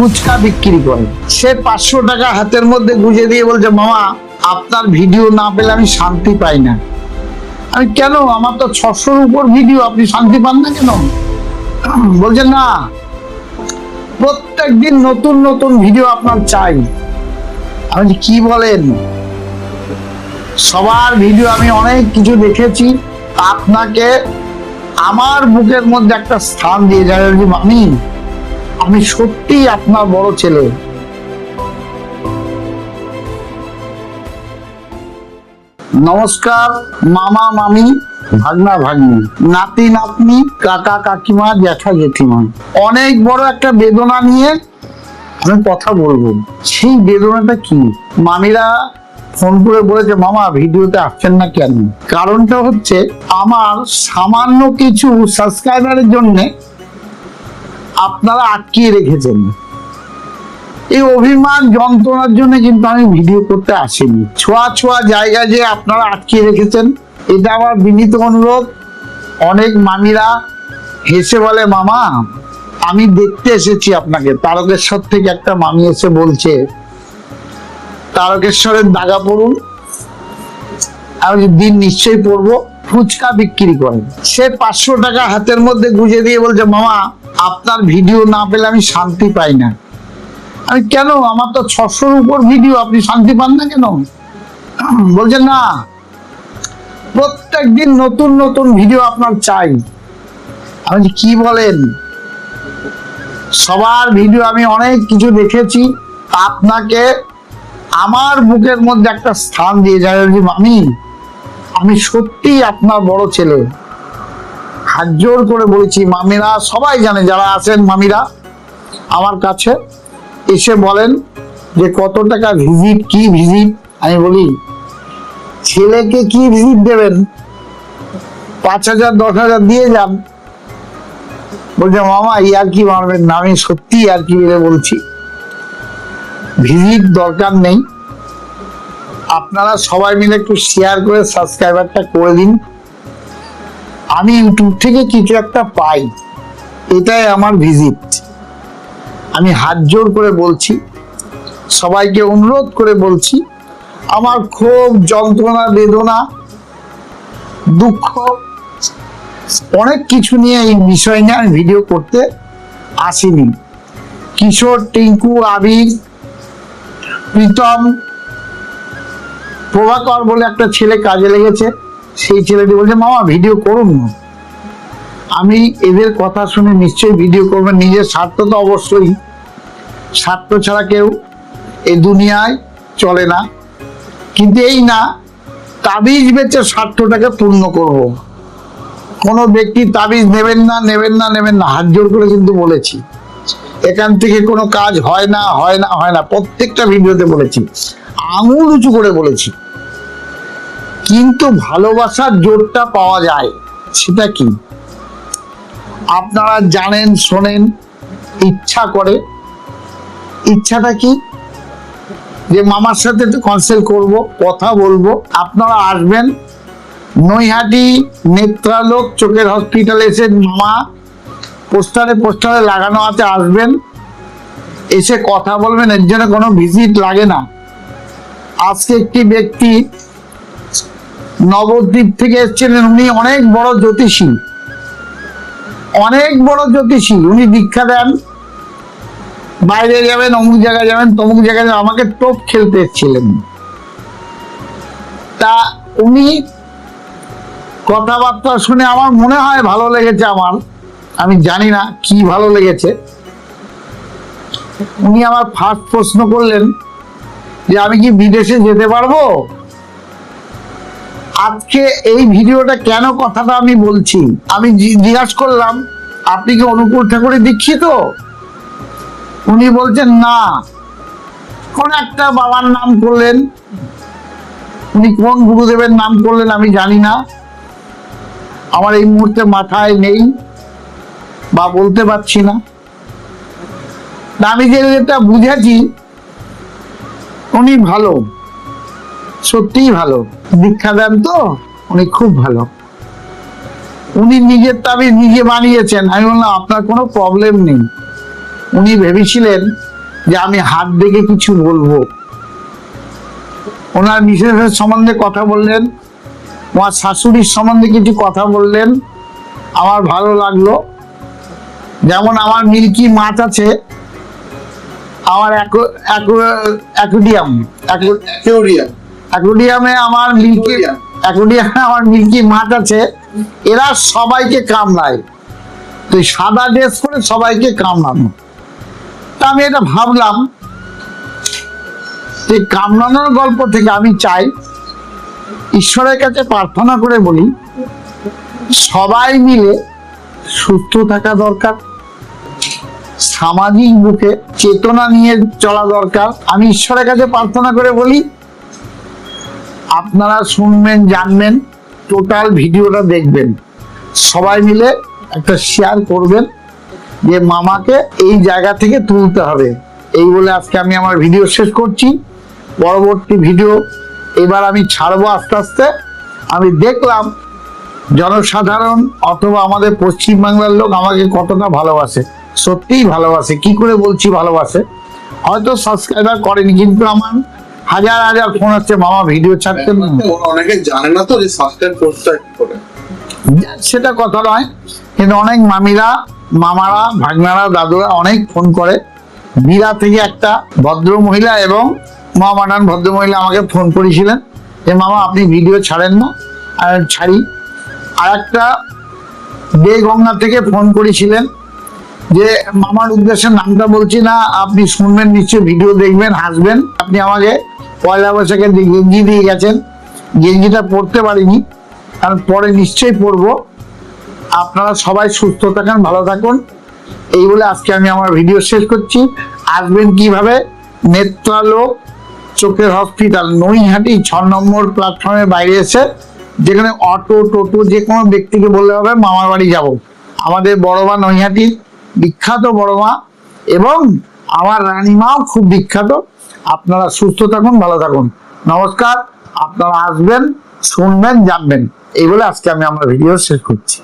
ফুচকা বিক্রি করে। সে পাঁচশো টাকা হাতের মধ্যে গুজে দিয়ে বলছে মামা আপনার ভিডিও না পেলে আমি শান্তি পাই না। আমি কেন? আমার তো ছশোর উপর ভিডিও আপনি শান্তি পান না কেন? বলছে না প্রত্যেক দিন নতুন নতুন ভিডিও আপনার চাই। বলছি, কি বলেন? সবার ভিডিও আমি অনেক কিছু দেখেছি। আপনাকে আমার বুকের মধ্যে একটা স্থান দিয়ে যায়। যে আমি সত্যি আপনার বড় ছেলে। নমস্কার, মামা, মামি, ভাগনা, ভাগ্নি, নাতি, নাতনি, কাকা, কাকিমা, জ্যাঠা, জেঠিমা। অনেক বড় একটা বেদনা নিয়ে আমি কথা বলব। সেই বেদনাটা কি? মামিরা ফোন করে বলেছে, মামা, ভিডিওতে আসছেন না কেন কারণটা হচ্ছে, আমার সামান্য কিছু সাবস্ক্রাইবারের জন্য আপনারা আটকিয়ে রেখেছেন। এই অভিমান, যন্ত্রণার জন্য কিন্তু আমি ভিডিও করতে আসিনি। ছোঁয়া ছোঁয়া জায়গা যে আপনারা আটকিয়ে রেখেছেন, এটা আমার বিনীত অনুরোধ। অনেক মামিরা হেসে বলে, মামা, আমি দেখতে এসেছি আপনাকে। তারকেশ্বর থেকে একটা মামি এসে বলছে, তারকেশ্বরের দাগা পড়ুন। আমি দিন নিশ্চয়ই পড়ব। ফুচকা বিক্রি করেন। সে পাঁচশো টাকা হাতের মধ্যে গুজে দিয়ে বলছে, মামা আপনার ভিডিও না পেলে আমি শান্তি পাই না। আমি কেন? আমার তো ছশোর উপর ভিডিও আপনি শান্তি পান না কেন? বলছে না প্রত্যেক দিন নতুন নতুন ভিডিও আপনার চাই। আমি কি বলেন? সবার ভিডিও আমি অনেক কিছু দেখেছি আপনাকে আমার বুকের মধ্যে একটা স্থান দিয়ে যায় আমি আমি সত্যি আপনার বড় ছেলে। হাত জোর করে বলেছি, মামিরা, সবাই জানে যারা আছেন মামিরা, আমার কাছে এসে বলেন যে কত টাকা ভিজিট কি ভিজিট আমি বলি, ছেলেকে কি ভিজিট দেবেন? পাঁচ হাজার, দশ হাজার দিয়ে যান। বলছে, মামা ইয়ার কি মারবেন না, আমি সত্যি আর কি বলে বলছি। ভিজিট দরকার নেই। আপনারা সবাই মিলে একটু শেয়ার করে সাবস্ক্রাইবারটা করে দিন। আমি ইউটিউব থেকে কিছু একটা পাই, এটাই আমার ভিজিট আমি হাত জোর করে বলছি, সবাইকে অনুরোধ করে বলছি, আমার খুব যন্ত্রণা, বেদনা, দুঃখ, অনেক কিছু নিয়ে এই বিষয় নিয়ে আমি ভিডিও করতে আসিনি। কিশোর, টিঙ্কু, আবির, প্রীতম, প্রভাকর বলে একটা ছেলে কাজে লেগেছে। সেই ছেলেটি বলছে, মামা ভিডিও করুন আমি এদের কথা শুনে নিশ্চয়ই ভিডিও করবেন। নিজের স্বার্থ তো অবশ্যই। স্বার্থ ছাড়া কেউ এই দুনিয়ায় চলে না। কিন্তু এই না, তাবিজ বেচে স্বার্থটাকে পূর্ণ করব। কোনো ব্যক্তি তাবিজ নেবেন না নেবেন না নেবেন না। হাত জোর করে কিন্তু বলেছি। এখান থেকে কোনো কাজ হয় না হয় না হয় না। প্রত্যেকটা ভিডিওতে বলেছি। আঙুল উঁচু করে বলেছি। কিন্তু ভালোবাসার জোরটা পাওয়া যায়, সেটা কি? আপনারা জানেন, শোনেন, ইচ্ছা করে। ইচ্ছাটা কি? যে মামার সাথে একটু কনসাল্ট করব, কথা বলব। আপনারা আসবেন, নৈহাটি নেত্রালোক চোখের হসপিটালে এসে মামা পোস্টারে পোস্টারে লাগানো আছে, আসবেন। এসে কথা বলবেন, এর জন্য কোনো ভিজিট লাগে না। আজকে একটি ব্যক্তি নবদ্বীপ থেকে এসেছিলেন উনি অনেক বড় জ্যোতিষী। অনেক বড় জ্যোতিষী। উনি দীক্ষা দেন। বাইরে যাবেন, অমুক জায়গায় যাবেন, তমুক জায়গায় যাবেন। আমাকে টোপ খেলতে এসেছিলেন। তা উনি কথাবার্তা শুনে আমার মনে হয় ভালো লেগেছে আমার। আমি জানি না কি ভালো লেগেছে। উনি আমার ফার্স্ট প্রশ্ন করলেন যে আমি কি বিদেশে যেতে পারব? আজকে এই ভিডিওটা কেন কথাটা আমি বলছি? আমি জিজ্ঞাসা করলাম, আপনি কি অনুকূল ঠাকুরে দীক্ষিত? উনি বলছেন, না। কোন একটা বাবার নাম করলেন, উনি কোন গুরুদেবের নাম করলেন আমি জানি না। আমার এই মুহূর্তে মাথায় নেই বা বলতে পারছি না। আমি যে যেটা বুঝেছি, উনি ভালো, সত্যিই ভালো। দীক্ষা দেন তো, উনি খুব ভালো। উনি নিজের তাবিজ নিজে বানিয়েছেন। আমি বললাম, আপনার কোনো প্রবলেম নেই। উনি ভেবেছিলেন যে আমি হাত দেখে কিছু বলব। ওনার মিসেসের সম্বন্ধে কথা বললেন, ওনার শাশুড়ির সম্বন্ধে কিছু কথা বললেন। আমার ভালো লাগল। যেমন আমার মিল্কি মাছ আছে, আমার অ্যাকুডিয়াম কেউরিয়া অ্যাকুডিয়ামে আমার মিল্কি. অ্যাকুডিয়ামে। আমার মিল্কি মাছ আছে এরা সবাইকে কামড়ায়। তো সাদা ড্রেস করে সবাইকে কামড়ানো। তা আমি এটা ভাবলাম যে কামড়ানোর গল্প থেকে আমি চাই ঈশ্বরের কাছে প্রার্থনা করে বলি সবাই মিলে সুস্থ থাকা দরকার সামাজিক বুকে চেতনা নিয়ে চলা দরকার। আমি ঈশ্বরের কাছে প্রার্থনা করে বলি আপনারা শুনবেন, জানবেন টোটাল ভিডিওটা দেখবেন। সবাই মিলে একটা শেয়ার করবেন যে মামাকে এই জায়গা থেকে তুলতে হবে। এই বলে আজকে আমি আমার ভিডিও শেষ করছি। পরবর্তী ভিডিও এবার আমি ছাড়বো আস্তে আস্তে। আমি দেখলাম জনসাধারণ অথবা আমাদের পশ্চিমবাংলার লোক আমাকে কতটা ভালোবাসে। সত্যিই ভালোবাসে। কি করে বলছি ভালোবাসে? হয়তো সাবস্ক্রাইবার করেনি, কিন্তু আমার হাজার হাজার ফোন হচ্ছে মামা ভিডিও ওরা অনেকে জানে না তো যে সাবস্ক্রাইব করতে করে। সেটা কথা নয় কিন্তু অনেক মামিরা মামারা ভাগনারা দাদুরা অনেক ফোন করে। বীরা থেকে একটা ভদ্র মহিলা এবং মহামানান ভদ্র মহিলা আমাকে ফোন করেছিলেন যে মামা আপনি ভিডিও ছাড়েন না? আর ছাড়ি। আর একটা বেগঙ্গা থেকে ফোন করেছিলেন যে মামার উদ্দেশ্যে নামটা বলছি না, আপনি শুনবেন, নিশ্চয়ই ভিডিও দেখবেন, হাসবেন। আপনি আমাকে পয়লা বৈশাখে গেঞ্জি দিয়ে গেছেন, গেঞ্জিটা পরতে পারিনি, কারণ পরে নিশ্চয়ই পরবো। আপনারা সবাই সুস্থ থাকুন, ভালো থাকুন। এই বলে আজকে আমি আমার ভিডিও শেষ করছি। আসবেন কীভাবে? নেত্রালোক চোখের হসপিটাল নৈহাটি, ছ নম্বর প্ল্যাটফর্মের বাইরে এসে যেখানে অটো, টোটো যে কোনো ব্যক্তিকে বললে হবে, মামার বাড়ি যাব। আমাদের বড় বা নৈহাটি বিখ্যাত বড় মা এবং আমার রানীমাও খুব বিখ্যাত। আপনারা সুস্থ থাকুন, ভালো থাকুন। নমস্কার, আপনারা আসবেন, শুনবেন, জানবেন। এই বলে আজকে আমি আমার ভিডিও শেষ করছি।